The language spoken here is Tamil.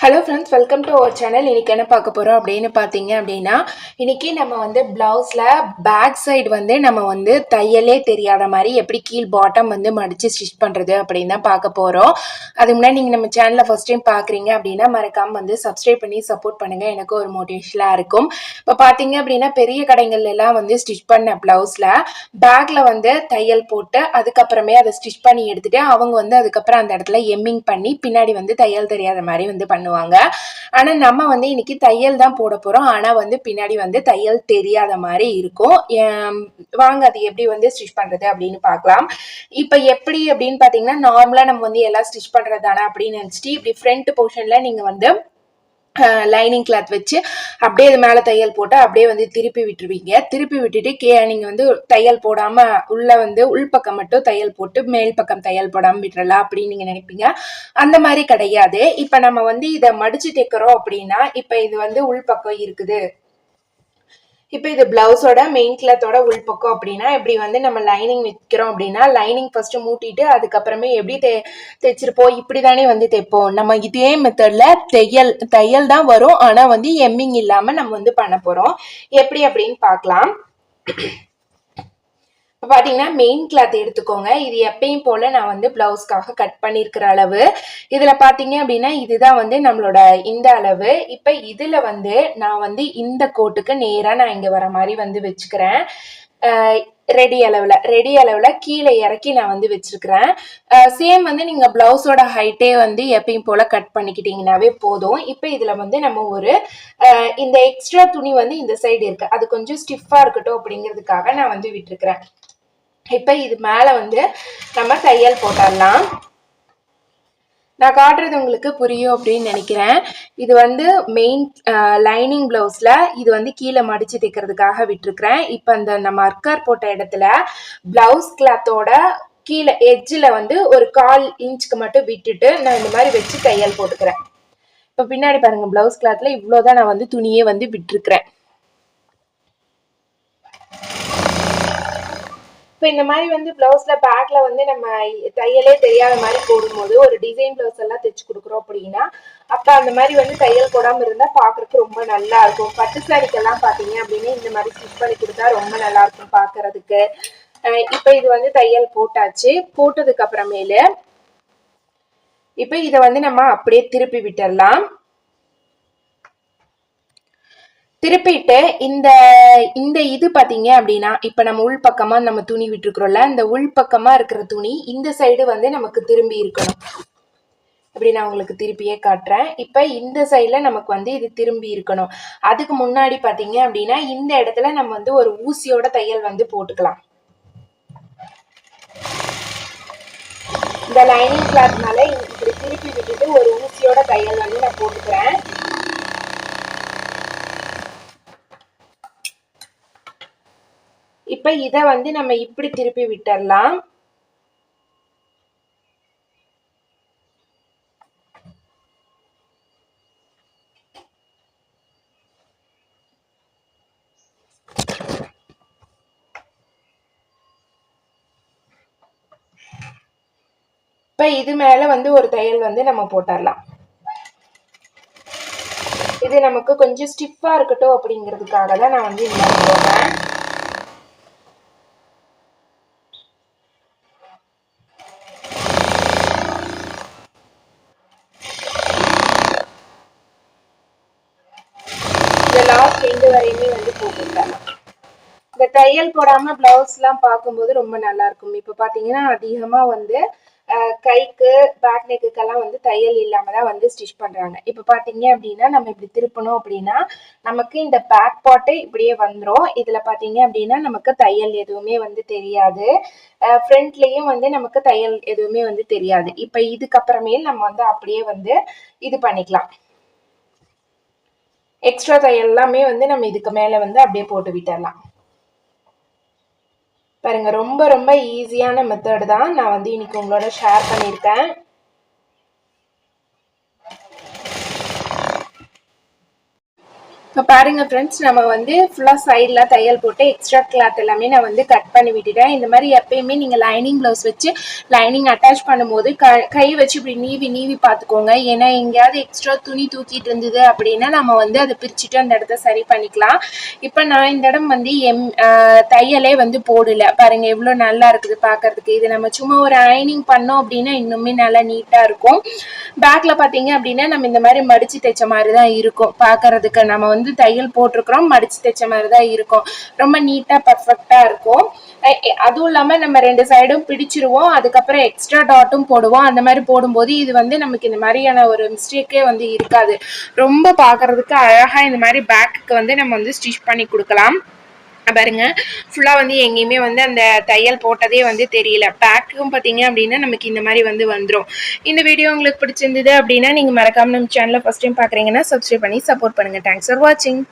Hello friends welcome to our channel இன்றைக்கி என்ன பார்க்க போகிறோம் அப்படின்னு பார்த்தீங்க அப்படின்னா இன்றைக்கி நம்ம வந்து ப்ளவுஸில் பேக் சைடு வந்து நம்ம வந்து தையலே தெரியாத மாதிரி எப்படி கீழ் பாட்டம் வந்து மடித்து ஸ்டிச் பண்ணுறது அப்படின்னு தான் பார்க்க போகிறோம் அதுக்கு முன்னாடி நீங்கள் நம்ம சேனலில் ஃபஸ்ட் டைம் பார்க்குறீங்க அப்படின்னா மறக்காமல் வந்து சப்ஸ்கிரைப் பண்ணி சப்போர்ட் பண்ணுங்கள் எனக்கு ஒரு மோட்டிவேஷனாக இருக்கும். இப்போ பார்த்தீங்க அப்படின்னா பெரிய கடைகள்லாம் வந்து ஸ்டிச் பண்ண ப்ளவுஸில் பேக்கில் வந்து தையல் போட்டு அதுக்கப்புறமே அதை ஸ்டிச் பண்ணி எடுத்துகிட்டு அவங்க வந்து அதுக்கப்புறம் அந்த இடத்துல எம்மிங் பண்ணி பின்னாடி வந்து தையல் தெரியாத மாதிரி வந்து பண்ணுவாங்க. ஆனால் நம்ம வந்து இன்னைக்கு தையல் தான் போட போகிறோம் ஆனால் வந்து பின்னாடி வந்து தையல் தெரியாத மாதிரி இருக்கும். வாங்க அது எப்படி வந்து ஸ்டிச் பண்ணுறது அப்படின்னு பார்க்கலாம். இப்போ எப்படி அப்படின்னு பார்த்தீங்கன்னா நார்மலாக நம்ம வந்து எல்லாம் ஸ்டிச் பண்ணுறது அப்படின்னு நினச்சிட்டு இப்படி ஃப்ரண்ட் போர்ஷனில் நீங்கள் வந்து லைனிங் கிளாத் வச்சு அப்படியே அது மேலே தையல் போட்டு அப்படியே வந்து திருப்பி விட்டுருவீங்க. திருப்பி விட்டுட்டு கே நீங்கள் வந்து தையல் போடாமல் உள்ளே வந்து உள்பக்கம் மட்டும் தையல் போட்டு மேல் பக்கம் தையல் போடாமல் விட்டுறலாம் அப்படின்னு நீங்கள் நினைப்பீங்க. அந்த மாதிரி கிடையாது. இப்போ நம்ம வந்து இதை மடிச்சு தைக்கிறோம் அப்படின்னா இப்போ இது வந்து உள்பக்கம் இருக்குது. இப்போ இது பிளவுஸோட மெயின் கிளாத்தோட உள்பக்கம் அப்படின்னா இப்படி வந்து நம்ம லைனிங் வைக்கிறோம் அப்படின்னா லைனிங் ஃபர்ஸ்ட் மூட்டிட்டு அதுக்கப்புறமே எப்படி தே தைச்சிருப்போம் இப்படி தானே வந்து தைப்போம் நம்ம இதே மெத்தடில் தையல் தையல் தான் வரும். ஆனால் வந்து எம்மிங் இல்லாமல் நம்ம வந்து பண்ண போகிறோம் எப்படி அப்படின்னு பார்க்கலாம். இப்போ பார்த்தீங்கன்னா மெயின் கிளாத் எடுத்துக்கோங்க. இது எப்பயும் போல நான் வந்து பிளவுஸ்க்காக கட் பண்ணியிருக்கிற அளவு. இதில் பார்த்தீங்க அப்படின்னா இதுதான் வந்து நம்மளோட இந்த அளவு. இப்போ இதில் வந்து நான் வந்து இந்த கோட்டுக்கு நேராக நான் இங்கே வர மாதிரி வந்து வச்சுக்கிறேன். ரெடி அளவில் ரெடி அளவில் கீழே இறக்கி நான் வந்து வச்சுருக்கிறேன் சேம் வந்து நீங்கள் ப்ளவுஸோட ஹைட்டே வந்து எப்பயும் போல் கட் பண்ணிக்கிட்டிங்கனாவே போதும். இப்போ இதில் வந்து நம்ம ஒரு இந்த எக்ஸ்ட்ரா துணி வந்து இந்த சைடு இருக்குது அது கொஞ்சம் ஸ்டிஃபாக இருக்கட்டும் அப்படிங்கிறதுக்காக நான் வந்து விட்டுருக்கிறேன். இப்போ இது மேலே வந்து நம்ம தையல் போட்டுடலாம் நான் காட்டுறது உங்களுக்கு புரியும் அப்படின்னு நினைக்கிறேன். இது வந்து மெயின் லைனிங் ப்ளவுஸில் இது வந்து கீழே மடித்து தைக்கிறதுக்காக விட்டுருக்குறேன். இப்போ அந்த நம்ம அர்க்கர் போட்ட இடத்துல ப்ளவுஸ் கிளாத்தோட கீழே எட்ஜில் வந்து ஒரு கால் இன்ச்சுக்கு மட்டும் விட்டுட்டு நான் இந்த மாதிரி வச்சு தையல் போட்டுக்கிறேன். இப்போ பின்னாடி பாருங்கள் ப்ளவுஸ் கிளாத்தில் இவ்வளோதான் நான் வந்து துணியே வந்து விட்டுருக்குறேன். இப்போ இந்த மாதிரி வந்து ப்ளவுஸில் பேக்கில் வந்து நம்ம தையலே தெரியாத மாதிரி போடும்போது ஒரு டிசைன் ப்ளவுஸ் எல்லாம் தைச்சு கொடுக்குறோம் அப்படின்னா அப்போ அந்த மாதிரி வந்து தையல் போடாமல் இருந்தால் பார்க்குறதுக்கு ரொம்ப நல்லா இருக்கும். பட்டு சாரிக்கெல்லாம் பார்த்தீங்க அப்படின்னா இந்த மாதிரி ஸ்டிச் பண்ணி கொடுத்தா ரொம்ப நல்லா இருக்கும் பார்க்கறதுக்கு இப்போ இது வந்து தையல் போட்டாச்சு. போட்டதுக்கு அப்புறமேலு இப்போ இதை வந்து நம்ம அப்படியே திருப்பி விட்டுடலாம் திருப்பிட்டு இந்த இந்த இது பார்த்தீங்க அப்படின்னா இப்போ நம்ம உள்பக்கமாக நம்ம துணி விட்டுருக்குறோம்ல இந்த உள்பக்கமாக இருக்கிற துணி இந்த சைடு வந்து நமக்கு திரும்பி இருக்கணும். இப்படி நான் உங்களுக்கு திருப்பியே காட்டுறேன். இப்போ இந்த சைடில் நமக்கு வந்து இது திரும்பி இருக்கணும். அதுக்கு முன்னாடி பார்த்தீங்க அப்படின்னா இந்த இடத்துல நம்ம வந்து ஒரு ஊசியோட தையல் வந்து போட்டுக்கலாம். இந்த லைனிங் கிளாத்னால இப்படி திருப்பி விட்டுட்டு ஒரு ஊசியோட தையல் வந்து நான் போட்டுக்கிறேன். இப்ப இத வந்து நம்ம இப்படி திருப்பி விட்டுறலாம். இப்ப இது மேல வந்து ஒரு தையல் வந்து நம்ம போட்டுடலாம் இது நமக்கு கொஞ்சம் ஸ்டிஃபாக இருக்கட்டும் அப்படிங்கிறதுக்காக தான் நான் வந்து இந்த மாதிரி போடுறேன் இந்த லாஸ்ட் எண்டு வரையுமே வந்து போட்டுருக்காங்க. இந்த தையல் போடாம பிளவுஸ் எல்லாம் பார்க்கும்போது ரொம்ப நல்லா இருக்கும். இப்போ பாத்தீங்கன்னா அதிகமா வந்து கைக்கு பேக் நெக்குக்கெல்லாம் வந்து தையல் இல்லாம தான் வந்து ஸ்டிச் பண்றாங்க. இப்போ பாத்தீங்க அப்படின்னா நம்ம இப்படி திருப்பணும் அப்படின்னா நமக்கு இந்த பேக் பாட்டு இப்படியே வந்துடும் இதுல பாத்தீங்க அப்படின்னா நமக்கு தையல் எதுவுமே வந்து தெரியாது. ஃப்ரண்ட்லயும் வந்து நமக்கு தையல் எதுவுமே வந்து தெரியாது. இப்போ இதுக்கப்புறமே நம்ம வந்து அப்படியே வந்து இது பண்ணிக்கலாம். எக்ஸ்ட்ரா தையல் எல்லாமே வந்து நம்ம இதுக்கு மேல வந்து அப்படியே போட்டு விட்டுடலாம் பாருங்க ரொம்ப ரொம்ப ஈஸியான மெத்தடு தான் நான் வந்து இன்னைக்கு உங்களோட ஷேர் பண்ணியிருக்கேன். இப்போ பாருங்க ஃப்ரெண்ட்ஸ் நம்ம வந்து ஃபுல்லாக சைடில் தையல் போட்டு எக்ஸ்ட்ரா கிளாத் எல்லாமே நான் வந்து கட் பண்ணி விட்டுட்டேன். இந்த மாதிரி எப்பயுமே நீங்கள் லைனிங் ப்ளவுஸ் வச்சு லைனிங் அட்டாச் பண்ணும்போது க கை வச்சு இப்படி நீவி நீவி பார்த்துக்கோங்க. ஏன்னா எங்கேயாவது எக்ஸ்ட்ரா துணி தூக்கிட்டு இருந்தது அப்படின்னா நம்ம வந்து அதை பிரிச்சுட்டு அந்த இடத்த சரி பண்ணிக்கலாம். இப்போ நான் இந்த இடம் வந்து எம் தையலே வந்து போடல. பாருங்க எவ்வளோ நல்லா இருக்குது பார்க்கறதுக்கு. இது நம்ம சும்மா ஒரு அயனிங் பண்ணோம் அப்படின்னா இன்னுமே நல்லா நீட்டாக இருக்கும். பேக்கில் பார்த்தீங்க அப்படின்னா நம்ம இந்த மாதிரி மடித்து தைச்ச மாதிரி தான் இருக்கும். பார்க்கறதுக்கு நம்ம வந்து வந்து தையல் போட்டிருக்கிறோம். மடிச்சு தைச்ச மாதிரி தான் இருக்கும். ரொம்ப நீட்டாக பர்ஃபெக்டாக இருக்கும். அதுவும் இல்லாமல் நம்ம ரெண்டு சைடும் பிடிச்சிருவோம். அதுக்கப்புறம் எக்ஸ்ட்ரா டாட்டும் போடுவோம். அந்த மாதிரி போடும்போது இது வந்து நமக்கு இந்த மாதிரியான ஒரு மிஸ்டேக்கே வந்து இருக்காது. ரொம்ப பார்க்கறதுக்கு அழகாக இந்த மாதிரி பேக்குக்கு வந்து நம்ம வந்து ஸ்டிச் பண்ணி கொடுக்கலாம். பாருங்க. ஃபுல்லாக வந்து எங்கேயுமே வந்து அந்த தையல் போட்டதே வந்து தெரியல. பேக்கும் பார்த்தீங்க அப்படின்னா நமக்கு இந்த மாதிரி வந்து வந்துடும் இந்த வீடியோ உங்களுக்கு பிடிச்சிருந்தது அப்படின்னா நீங்கள் மறக்காமல் நம்ம சேனலை ஃபஸ்ட் டைம் பார்க்குறீங்கன்னா சப்ஸ்கிரைப் பண்ணி சப்போர்ட் பண்ணுங்கள் தேங்க்ஸ் ஃபார் வாட்சிங்